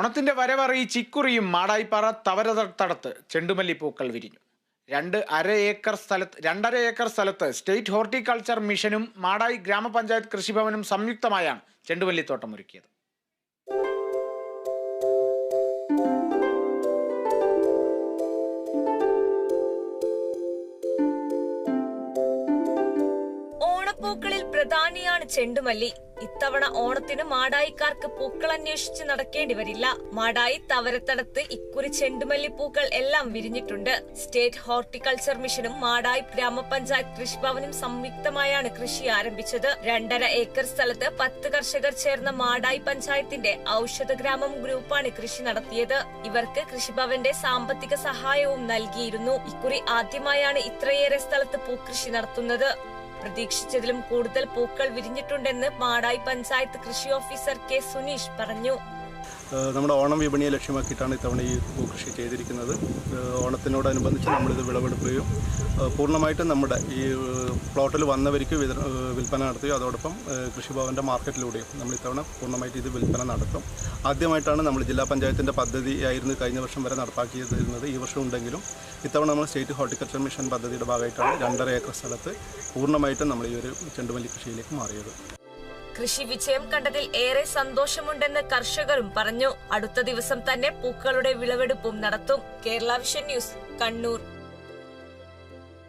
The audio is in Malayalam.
ഓണത്തിന്റെ വരവറിയിച്ച് ഇക്കുറിയും മാടായിപ്പാറ തവരതടത്ത് ചെണ്ടുമല്ലി പൂക്കൾ വിരിഞ്ഞു. രണ്ട് അര ഏക്കർ സ്ഥലത്ത് രണ്ടര ഏക്കർ സ്ഥലത്ത് സ്റ്റേറ്റ് ഹോർട്ടിക്കൾച്ചർ മിഷനും മാടായി ഗ്രാമപഞ്ചായത്ത് കൃഷിഭവനും സംയുക്തമായാണ് ചെണ്ടുമല്ലിത്തോട്ടം ഒരുക്കിയത്. ഓണപ്പൂക്കളിൽ പ്രധാനിയാണ് ചെണ്ടുമല്ലി. ഇത്തവണ ഓണത്തിന് മാടായിക്കാർക്ക് പൂക്കൾ അന്വേഷിച്ച് നടക്കേണ്ടി വരില്ല. മാടായി തവരത്തടത്ത് ഇക്കുറി ചെണ്ടുമല്ലി പൂക്കൾ എല്ലാം വിരിഞ്ഞിട്ടുണ്ട്. സ്റ്റേറ്റ് ഹോർട്ടിക്കൾച്ചർ മിഷനും മാടായി ഗ്രാമപഞ്ചായത്ത് കൃഷിഭവനും സംയുക്തമായാണ് കൃഷി ആരംഭിച്ചത്. രണ്ടര ഏക്കർ സ്ഥലത്ത് പത്ത് കർഷകർ ചേർന്ന മാടായി പഞ്ചായത്തിന്റെ ഔഷധ ഗ്രാമം ഗ്രൂപ്പാണ് കൃഷി നടത്തിയത്. ഇവർക്ക് കൃഷിഭവന്റെ സാമ്പത്തിക സഹായവും നൽകിയിരുന്നു. ഇക്കുറി ആദ്യമായാണ് ഇത്രയേറെ സ്ഥലത്ത് പൂക്കൃഷി നടത്തുന്നത്. പ്രതീക്ഷിച്ചതിലും കൂടുതൽ പൂക്കൾ വിരിഞ്ഞിട്ടുണ്ടെന്ന് മാടായി പഞ്ചായത്ത് കൃഷി ഓഫീസർ കെ സുനീഷ് പറഞ്ഞു. നമ്മുടെ ഓണം വിപണിയെ ലക്ഷ്യമാക്കിയിട്ടാണ് ഇത്തവണ ഈ പൂക്കൃഷി ചെയ്തിരിക്കുന്നത്. ഓണത്തിനോടനുബന്ധിച്ച് നമ്മളിത് വിളവെടുക്കുകയും പൂർണമായിട്ടും നമ്മുടെ ഈ പ്ലോട്ടിൽ വന്നവർക്ക് വിതര വിൽപ്പന നടത്തുകയും അതോടൊപ്പം കൃഷിഭവന്റെ മാർക്കറ്റിലൂടെയും നമ്മൾ ഇത്തവണ പൂർണമായിട്ട് ഇത് വിൽപ്പന നടത്തും. ആദ്യമായിട്ടാണ് നമ്മൾ ജില്ലാ പഞ്ചായത്തിന്റെ പദ്ധതിയായിരുന്നു കഴിഞ്ഞ വർഷം വരെ നടപ്പാക്കിയിരുന്നത്. ഈ വർഷം ഉണ്ടെങ്കിലും ഇത്തവണ നമ്മൾ സ്റ്റേറ്റ് ഹോർട്ടിക്കൾച്ചർ മിഷൻ പദ്ധതിയുടെ ഭാഗമായിട്ടാണ് രണ്ടര ഏക്കർ സ്ഥലത്ത് പൂർണമായിട്ടും നമ്മൾ ഈ ഒരു ചെണ്ടുമല്ലി കൃഷിയിലേക്ക് മാറിയത്. കൃഷി വിജയം കണ്ടതിൽ ഏറെ സന്തോഷമുണ്ടെന്ന് കർഷകരും പറഞ്ഞു. അടുത്ത ദിവസം തന്നെ പൂക്കളുടെ വിളവെടുപ്പും നടത്തും. Kerala vision news Kannur.